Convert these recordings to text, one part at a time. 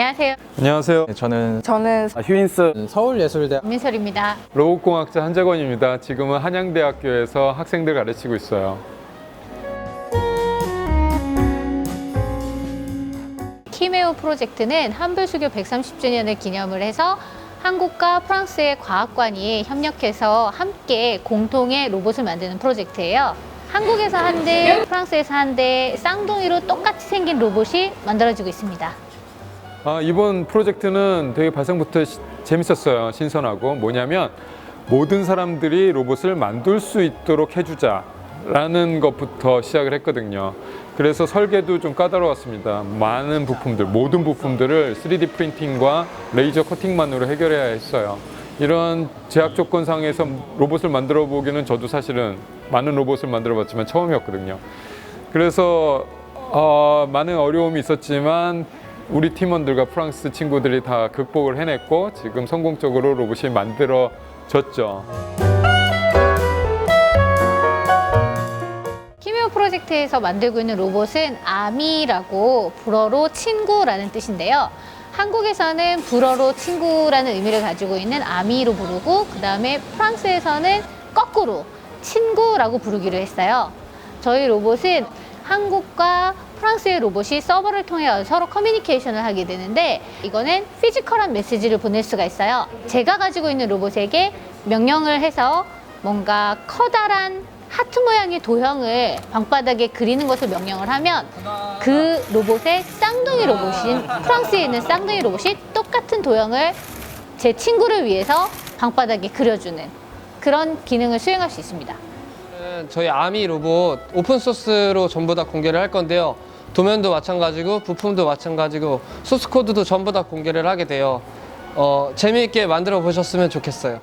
안녕하세요. 안녕하세요. 네, 저는 저는 아, 휴인스 서울예술대 민설입니다. 로봇공학자 한재건입니다. 지금은 한양대학교에서 학생들 가르치고 있어요. 키메오 프로젝트는 한불수교 130주년을 기념을 해서 한국과 프랑스의 과학관이 협력해서 함께 공통의 로봇을 만드는 프로젝트예요. 한국에서 한 대, 프랑스에서 한 대 쌍둥이로 똑같이 생긴 로봇이 만들어지고 있습니다. 아, 이번 프로젝트는 되게 발생부터 시- 재밌었어요. 신선하고 뭐냐면 모든 사람들이 로봇을 만들 수 있도록 해주자라는 것부터 시작을 했거든요. 그래서 설계도 좀 까다로웠습니다. 많은 부품들, 모든 부품들을 3D 프린팅과 레이저 커팅만으로 해결해야 했어요. 이런 제약 조건 상에서 로봇을 만들어 보기는 저도 사실은 많은 로봇을 만들어 봤지만 처음이었거든요. 그래서 어, 많은 어려움이 있었지만 우리 팀원들과 프랑스 친구들이 다 극복을 해냈고 지금 성공적으로 로봇이 만들어졌죠. 키메오 프로젝트에서 만들고 있는 로봇은 아미라고 불어로 친구라는 뜻인데요. 한국에서는 불어로 친구라는 의미를 가지고 있는 아미로 부르고 그 다음에 프랑스에서는 거꾸로 친구라고 부르기로 했어요. 저희 로봇은 한국과 프랑스의 로봇이 서버를 통해 서로 커뮤니케이션을 하게 되는데 이거는 피지컬한 메시지를 보낼 수가 있어요. 제가 가지고 있는 로봇에게 명령을 해서 뭔가 커다란 하트 모양의 도형을 방바닥에 그리는 것을 명령을 하면 그 로봇의 쌍둥이 로봇인 프랑스에 있는 쌍둥이 로봇이 똑같은 도형을 제 친구를 위해서 방바닥에 그려주는 그런 기능을 수행할 수 있습니다. 저희 아미 로봇 오픈 소스로 전부 다 공개를 할 건데요. 도면도 마찬가지고 부품도 마찬가지고 소스 코드도 전부 다 공개를 하게 돼요. 어, 재미있게 만들어 보셨으면 좋겠어요.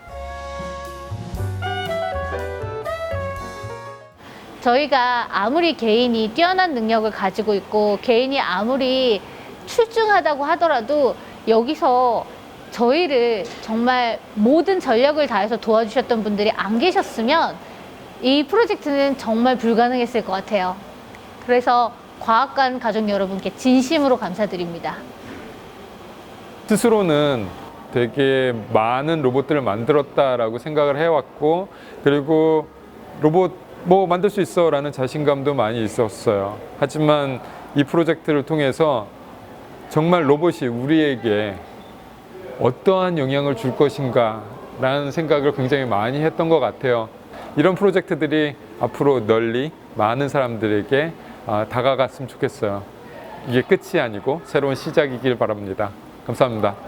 저희가 아무리 개인이 뛰어난 능력을 가지고 있고 개인이 아무리 출중하다고 하더라도 여기서 저희를 정말 모든 전력을 다해서 도와주셨던 분들이 안 계셨으면 이 프로젝트는 정말 불가능했을 것 같아요. 그래서 과학관 가족 여러분께 진심으로 감사드립니다. 스스로는 되게 많은 로봇들을 만들었다라고 생각을 해왔고 그리고 로봇 뭐 만들 수 있어라는 자신감도 많이 있었어요. 하지만 이 프로젝트를 통해서 정말 로봇이 우리에게 어떠한 영향을 줄 것인가 라는 생각을 굉장히 많이 했던 것 같아요. 이런 프로젝트들이 앞으로 널리 많은 사람들에게 아, 다가갔으면 좋겠어요. 이게 끝이 아니고 새로운 시작이길 바랍니다. 감사합니다.